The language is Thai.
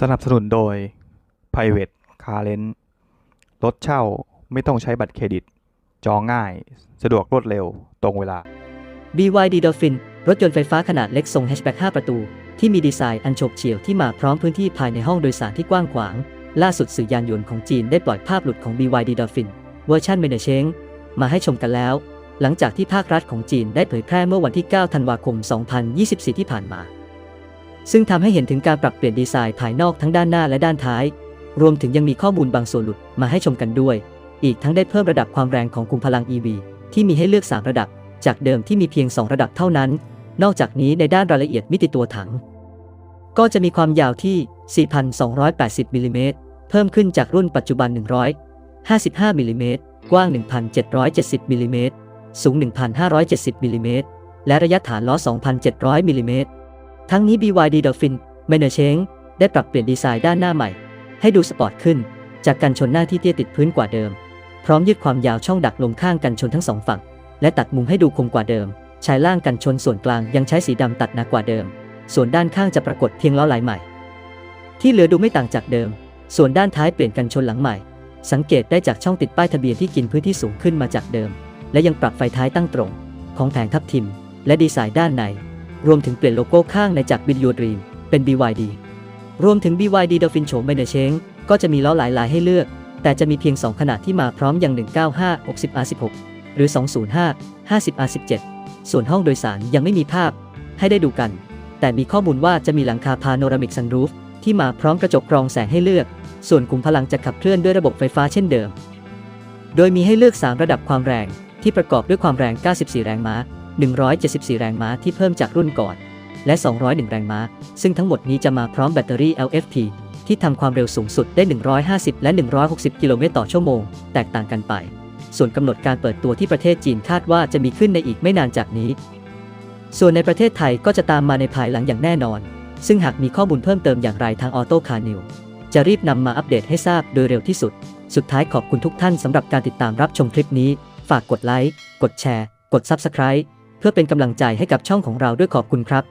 สนับสนุนโดย Private Car Rent รถเช่าไม่ต้องใช้บัตรเครดิต จองง่าย สะดวกรวดเร็ว ตรงเวลา BYD Dolphin รถยนต์ไฟฟ้าขนาดเล็กทรงแฮชแบ็ก5ประตู ที่มีดีไซน์อันโฉบเฉี่ยวที่มาพร้อมพื้นที่ภายในห้องโดยสารที่กว้างขวาง ล่าสุดสื่อยานยนต์ของจีนได้ปล่อยภาพหลุดของ BYD Dolphin เวอร์ชันเมเนเชงมาให้ชมกันแล้ว หลังจากที่ภาครัฐของจีนได้เผยแพร่เมื่อวันที่ 9 ธันวาคม 2024 ที่ผ่านมา ซึ่งทำให้เห็นถึงการปรับเปลี่ยนดีไซน์ภายนอกทั้งด้านหน้าและด้านท้าย รวมถึงยังมีข้อมูลบางส่วนหลุดมาให้ชมกันด้วย อีกทั้งได้เพิ่มระดับความแรงของคุมพลัง EV ที่มีให้เลือก 3 ระดับ จากเดิมที่มีเพียง 2 ระดับเท่านั้น นอกจากนี้ในด้านรายละเอียดมิติตัวถัง ก็จะมีความยาวที่ 4,280มิลลิเมตรเพิ่มขึ้นจากรุ่นปัจจุบัน 155มิลลิเมตรกว้าง 1,770มิลลิเมตรสูง 1,570มิลลิเมตรและระยะฐานล้อ 2,700มิลลิเมตร ทั้งนี้ BYD Dolphin m a n e c h e n g ได้ปรับเปลี่ยนดีไซน์ด้านหน้าใหม่ ให้ดูสปอร์ตขึ้น จากกันชนหน้าที่เตี้ยติดพื้นกว่าเดิม พร้อมยืดความยาวช่องดักลงข้างกันชนทั้งสองฝั่ง และตัดมุมให้ดูคมกว่าเดิม ชายล่างกันชนส่วนกลางยังใช้สีดำตัดหนากว่าเดิม ส่วนด้านข้างจะปรากฏเพียงล้อลายใหม่ ที่เหลือดูไม่ต่างจากเดิม ส่วนด้านท้ายเปลี่ยนกันชนหลังใหม่ สังเกตได้จากช่องติดป้ายทะเบียนที่กินพื้นที่สูงขึ้นมาจากเดิม และยังปรับไฟท้ายตั้งตรง ของแผงทับทิม และดีไซน์ด้านใน รวมถึงเปลี่ยนโลโก้ข้างในจาก b i l l y o Dream เป็น BYD รวมถึง BYD Dolphin โฉม b e n e c h e n g ก็จะมีล้อหลายลายให้เลือก แต่จะมีเพียง 2 ขนาดที่มาพร้อมอย่าง 195 60 R16 หรือ 205 50 R17 ส่วนห้องโดยสารยังไม่มีภาพ ให้ได้ดูกัน แต่มีข้อมูลว่าจะมีหลังคาพาโนรามิกซันรูฟที่มาพร้อมกระจกกรองแสงให้เลือก ส่วนกลุ่มพลังจะขับเคลื่อนด้วยระบบไฟฟ้าเช่นเดิม โดยมีให้เลือก 3 ระดับความแรงที่ประกอบด้วยความแรง 94 แรงม้า 174 แรงม้าที่เพิ่มจากรุ่นก่อน และ 201 แรงม้า ซึ่งทั้งหมดนี้จะมาพร้อมแบตเตอรี่ LFP ที่ทำความเร็วสูงสุดได้ 150 และ 160 กิโลเมตรต่อชั่วโมง แตกต่างกันไป ส่วนกำหนดการเปิดตัวที่ประเทศจีนคาดว่าจะมีขึ้นในอีกไม่นานจากนี้ ส่วนในประเทศไทยก็จะตามมาในภายหลังอย่างแน่นอน ซึ่งหากมีข้อมูลเพิ่มเติมอย่างไรทางออโต้คานิวจะรีบนำมาอัปเดตให้ทราบโดยเร็วที่สุด สุดท้ายขอบคุณทุกท่านสำหรับการติดตามรับชมคลิปนี้ ฝากกดไลค์ กดแชร์ กด Subscribe พื่อเป็นกำลังใจให้กับช่องของเราด้วยขอบคุณครับ